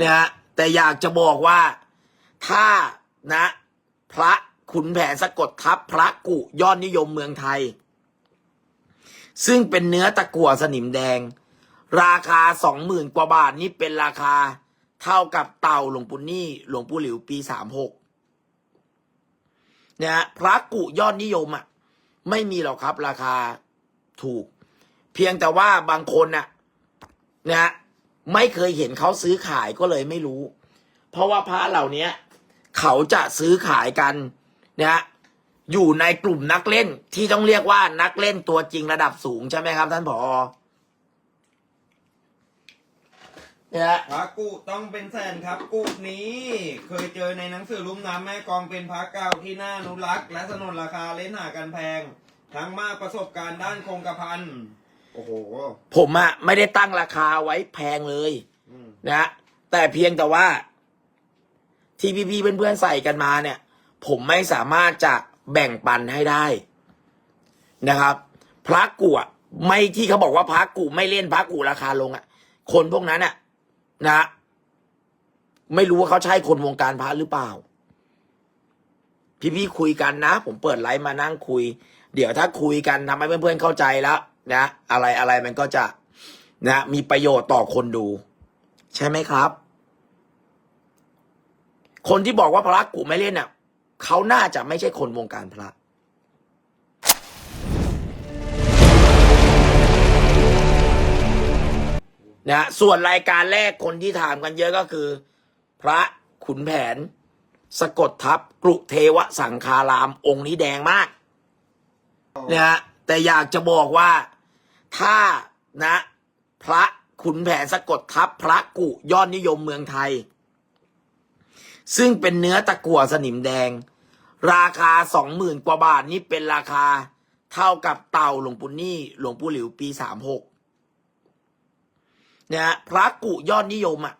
นะฮะแต่อยากจะบอกว่าถ้านะ พระขุนแผนสะกดทับพระกุยอดนิยมเมืองไทย ซึ่งเป็นเนื้อตะกั่วสนิมแดง ราคาสองหมื่นกว่าบาทนี่เป็นราคาเท่ากับเต่าหลวงปู่นี่หลวงปู่หลิวปีสามหกนะฮะพระกุยอดนิยมอะไม่มีหรอกครับ ราคาถูก เพียงแต่ว่าบางคนน่ะนะฮะ ไม่เคยเห็นเขาซื้อขายก็เลยไม่รู้ เพราะว่าพระเหล่านี้เขาจะซื้อขายกันนะอยู่ในกลุ่มนักเล่นที่ต้องเรียกว่านักเล่นตัวจริงระดับสูงใช่ไหมครับ ท่านผอเนี่ยพระกุต้องเป็นแสนครับ กุนี้ เคยเจอในหนังสือลุ่มน้ำแม่กองเป็นพระเก่าที่น่านุรักษ์ และสนนราคาเล่นหากันแพง ทั้งมากประสบการณ์ด้านคงกระพัน โอ้โหผมอะไม่ได้ตั้งราคาไว้แพงเลยอืมนะฮะแต่เพียงแต่ว่า ที่พี่ๆเพื่อนๆใส่กันมาเนี่ย ผมไม่สามารถจะแบ่งปันให้ได้นะครับ พระกูอะไม่ที่เขาบอกว่าพระกูไม่เล่นพระกูราคาลงอะคนพวกนั้นอะนะไม่รู้ว่าเขาใช่คนวงการพระหรือเปล่า พี่ๆคุยกันนะ ผมเปิดไลฟ์มานั่งคุย เดี๋ยวถ้าคุยกันทำให้เพื่อนๆเข้าใจแล้ว นะ อะไรอะไรมันก็จะนะมีประโยชน์ต่อคนดู ใช่ไหมครับ คนที่บอกว่าพระกูไม่เล่นอะเขาน่าจะไม่ใช่คนวงการพระนะส่วนรายการแรกคนที่ถามกันเยอะก็คือ พระขุนแผน สะกดทับกรุเทวสังคารามองค์นี้แดงมากนะฮะแต่อยากจะบอกว่า ถ้านะ พระขุนแผนสะกดทับพระกุยอดนิยมเมืองไทย ซึ่งเป็นเนื้อตะกั่วสนิมแดง ราคาสองหมื่นกว่าบาทนี่เป็นราคาเท่ากับเต่าหลวงปู่นี่หลวงปู่หลิวปีสามหกนะฮะพระกุยอดนิยมอะ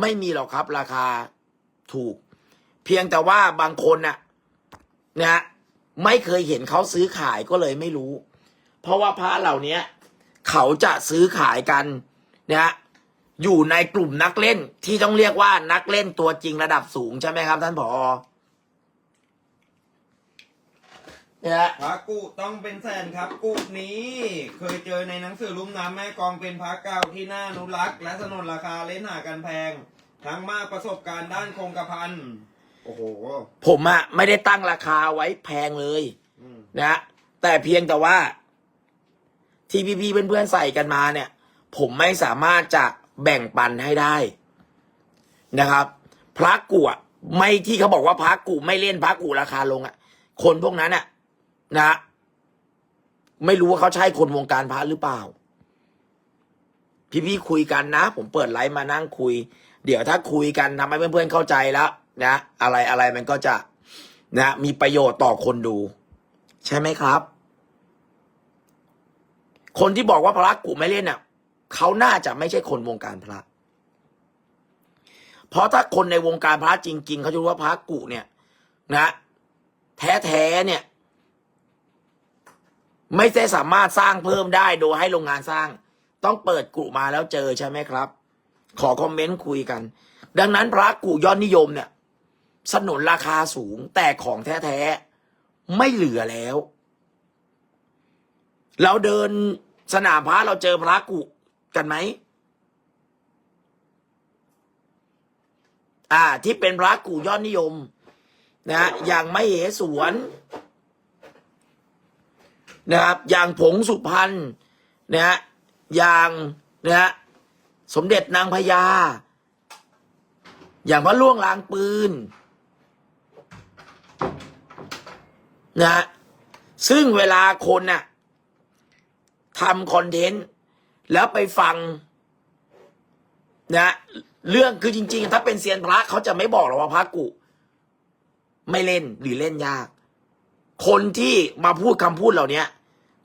ไม่มีหรอกครับ ราคาถูก เพียงแต่ว่าบางคนน่ะนะฮะไม่เคยเห็นเขาซื้อขายก็เลยไม่รู้ เพราะว่าพระเหล่านี้ เขาจะซื้อขายกันนะฮะอยู่ในกลุ่มนักเล่นที่ต้องเรียกว่านักเล่นตัวจริงระดับสูงใช่ไหมครับ ท่านผอเนี่ยฮะ พระกุต้องเป็นแสนครับกุนี้ เคยเจอในหนังสือลุ่มน้ำแม่กองเป็นพระเก่าที่น่าอนุรักษ์ และสนนราคาเล่นหากันแพง ทั้งมากประสบการณ์ด้านคงกระพันโอ้โหผมอะไม่ได้ตั้งราคาไว้แพงเลยอืม นะฮะแต่เพียงแต่ว่า ที่พี่ๆเพื่อนๆใส่กันมาเนี่ย ผมไม่สามารถจะแบ่งปันให้ได้นะครับ พระกูอะไม่ที่เขาบอกว่าพระกูไม่เล่นพระกูราคาลงอะคนพวกนั้นอะนะไม่รู้ว่าเขาใช่คนวงการพระหรือเปล่า พี่ๆคุยกันนะ ผมเปิดไลฟ์มานั่งคุย เดี๋ยวถ้าคุยกันทำให้เพื่อนๆเข้าใจแล้วนะอะไรอะไรมันก็จะนะมีประโยชน์ต่อคนดู ใช่ไหมครับ คนที่บอกว่าพระกุไม่เล่นอะเขาน่าจะไม่ใช่คนวงการพระ เพราะถ้าคนในวงการพระจริง ๆเขาจะรู้ว่าพระกุเนี่ยนะแท้ๆเนี่ย ไม่ได้สามารถสร้างเพิ่มได้โดยให้โรงงานสร้าง ต้องเปิดกุมาแล้วเจอใช่ไหมครับ ขอคอมเมนต์คุยกัน ดังนั้นพระกุยอดนิยมเนี่ย สนุนราคาสูงแต่ของแท้ๆไม่เหลือแล้ว เราเดินสนามพระเราเจอพระกุกันไหม อ่า ที่เป็นพระกุยอดนิยมนะฮะอย่างไม่เหสวน นะครับ อย่างผงสุพรรณนะฮะอย่างนะฮะสมเด็จนางพญา อย่างพระล่วงลางปืนนะฮะซึ่งเวลาคนน่ะ ทำคอนเทนต์แล้วไปฟังนะเรื่องคือจริง ๆ ถ้าเป็นเซียนพระเขาจะไม่บอกหรอกว่าพระกุ ไม่เล่นหรือเล่นยาก คนที่มาพูดคำพูดเหล่านี้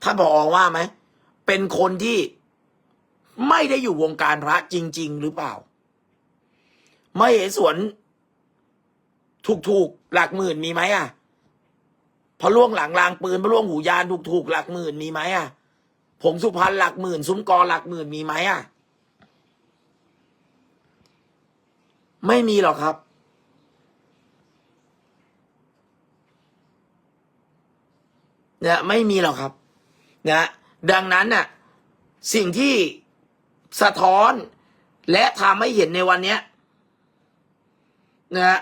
ท่านผอว่าไหมเป็นคนที่ไม่ได้อยู่วงการพระจริง ๆ หรือเปล่า ไม่เห็นสวนถูกๆหลักหมื่นมีไหมอะพระล่วงหลังรางปืนพระล่วงหูยานถูกๆหลักหมื่นมีไหมอะ ผงสุพรรณหลักหมื่น ซุ้มกอหลักหมื่นมีไหมอะ ไม่มีหรอกครับ เนี่ยไม่มีหรอกครับนะดังนั้นน่ะสิ่งที่สะท้อนและทำให้เห็นในวันเนี้ยนะ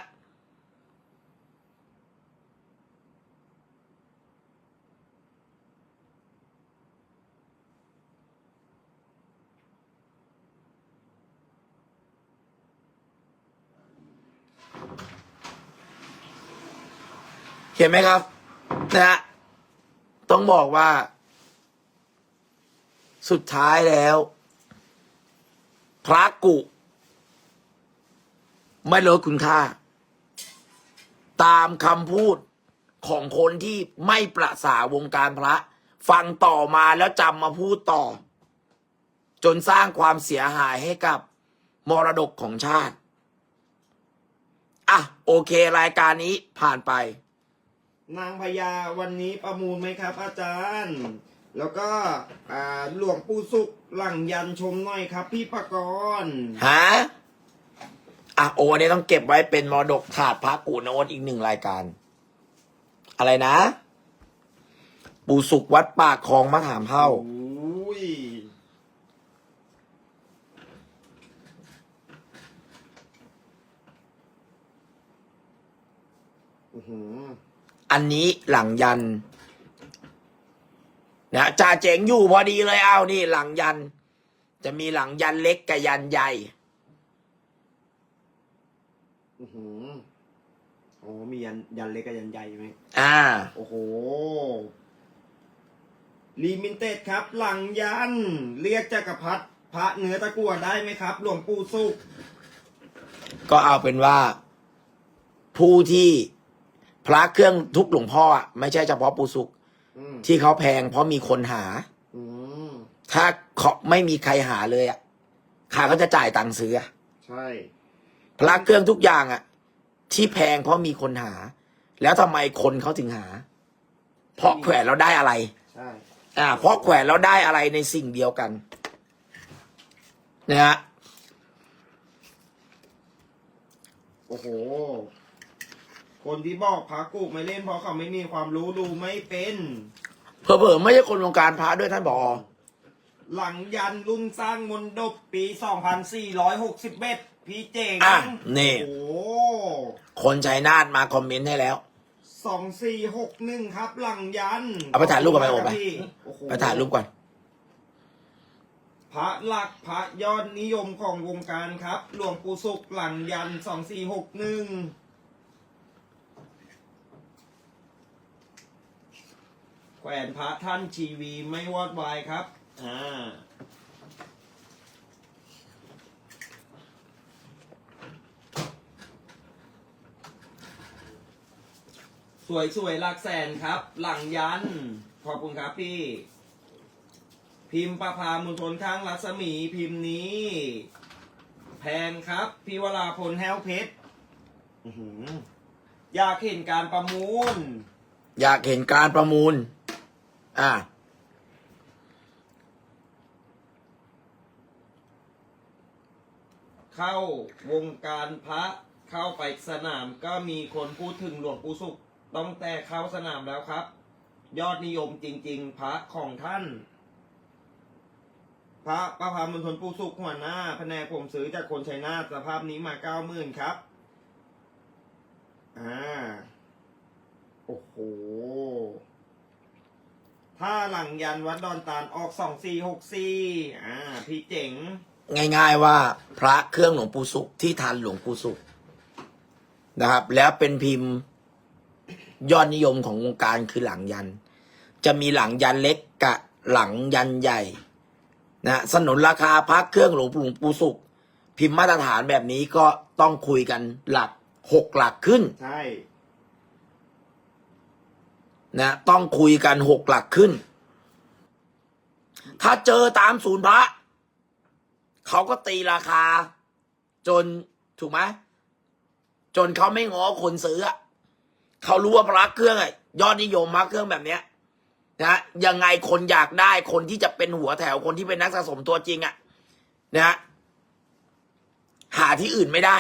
เห็นไหมครับ นะฮะต้องบอกว่า สุดท้ายแล้ว พระกุ ไม่ลดคุณค่า ตามคำพูดของคนที่ไม่ประสาวงการพระ ฟังต่อมาแล้วจำมาพูดต่อ จนสร้างความเสียหายให้กับมรดกของชาติ อะ โอเครายการนี้ผ่านไป นางพญาวันนี้ประมูลไหมครับ อาจารย์ แล้วก็อ่าหลวงปู่สุขหลังยันชมหน่อยครับ พี่ปกรณ์ฮะอะโออันนี้ต้องเก็บไว้เป็นมรดกถาดพระกูนวดอีกหนึ่งรายการ อะไรนะ ปู่สุขวัดปากคลองมะขามเท่าโอ้ยอื้อหือ อันนี้หลังยันนะจ่าเจ๋งอยู่พอดีเลยเอานี่ หลังยัน จะมีหลังยันเล็กกับยันใหญ่อื้อหือโอ้มียันยันเล็กกับยันใหญ่ไหมอ่า โอ้โหลิมิเต็ดครับ หลังยัน เรียกจักรพรรดิพระเนื้อตะกั่วได้ไหมครับ หลวงปู่สุขก็เอาเป็นว่า ผู้ที่ พระเครื่องทุกหลวงพ่ออะไม่ใช่เฉพาะปู่สุขอืมที่เขาแพงเพราะมีคนหา อืมถ้าเขาไม่มีใครหาเลยอะข้าก็จะจ่ายตังค์ซื้ออะใช่ พระเครื่องทุกอย่างอะที่แพงเพราะมีคนหา แล้วทำไมคนเขาถึงหา เพราะแขวนเราได้อะไร ใช่ อ่าเพราะแขวนเราได้อะไรในสิ่งเดียวกันนะฮะโอ้โห คนที่บอกพระกุไม่เล่นเพราะเขาไม่มีความรู้ดูไม่เป็น เผลอๆไม่ใช่คนวงการพระด้วยท่านบอหลังยันรุ่นสร้างมนดบปี 2461 พี่เจ๋งอะนี่ โอ้โหคนชัยนาทมาคอมเมนต์ให้แล้ว สองสี่หกหนึ่งครับ หลังยันเอาไปถ่ายรูปกับไปโอไป พี่โอ้โหไปถ่ายรูปก่อน พระหลักพระยอดนิยมของวงการครับ หลวงปู่สุขหลังยันสองสี่หกหนึ่ง แขวนพระท่านชีวีไม่วอดวายครับ อ่า สวยสวยๆหลักแสนครับ หลังยัน ขอบคุณครับพี่ พิมพ์ประพามุนทนข้างรัศมีพิมพ์นี้ แพงครับ พี่วราพลแห้วเพชรอื้อหืออยากเห็นการประมูลอยากเห็นการประมูล อ่าเข้าวงการพระเข้าไปสนามก็มีคนพูดถึงหลวงปู่สุขต้องแต่เข้าสนามแล้วครับ ยอดนิยมจริง ๆ พระของท่าน พระประพามณฑลปู่สุขหัวหน้าแผนกผมซื้อจากคนชัยนาทสภาพนี้มาเก้าหมื่นครับอ่าโอ้โห ถ้าหลังยันวัดดอนตาลออกสองสี่หกสี่อ่าพี่เจ๋ง ง่าย ๆว่าพระเครื่องหลวงปู่สุขที่ทันหลวงปู่สุขนะครับ แล้วเป็นพิมพ์ยอดนิยมของวงการคือหลังยัน จะมีหลังยันเล็กกับหลังยันใหญ่นะสนุนราคาพระเครื่องหลวงปู่สุขพิมพ์มาตรฐานแบบนี้ก็ต้องคุยกันหลักหกหลักขึ้น ใช่ นะต้องคุยกันหกหลักขึ้น ถ้าเจอตามศูนย์พระเขาก็ตีราคา จนถูกไหมจนเขาไม่ง้อคนซื้อเขารู้ว่าพระเครื่องอะยอดนิยมพระเครื่องแบบเนี้ยนะยังไงคนอยากได้คนที่จะเป็นหัวแถวคนที่เป็นนักสะสมตัวจริงอะนะหาที่อื่นไม่ได้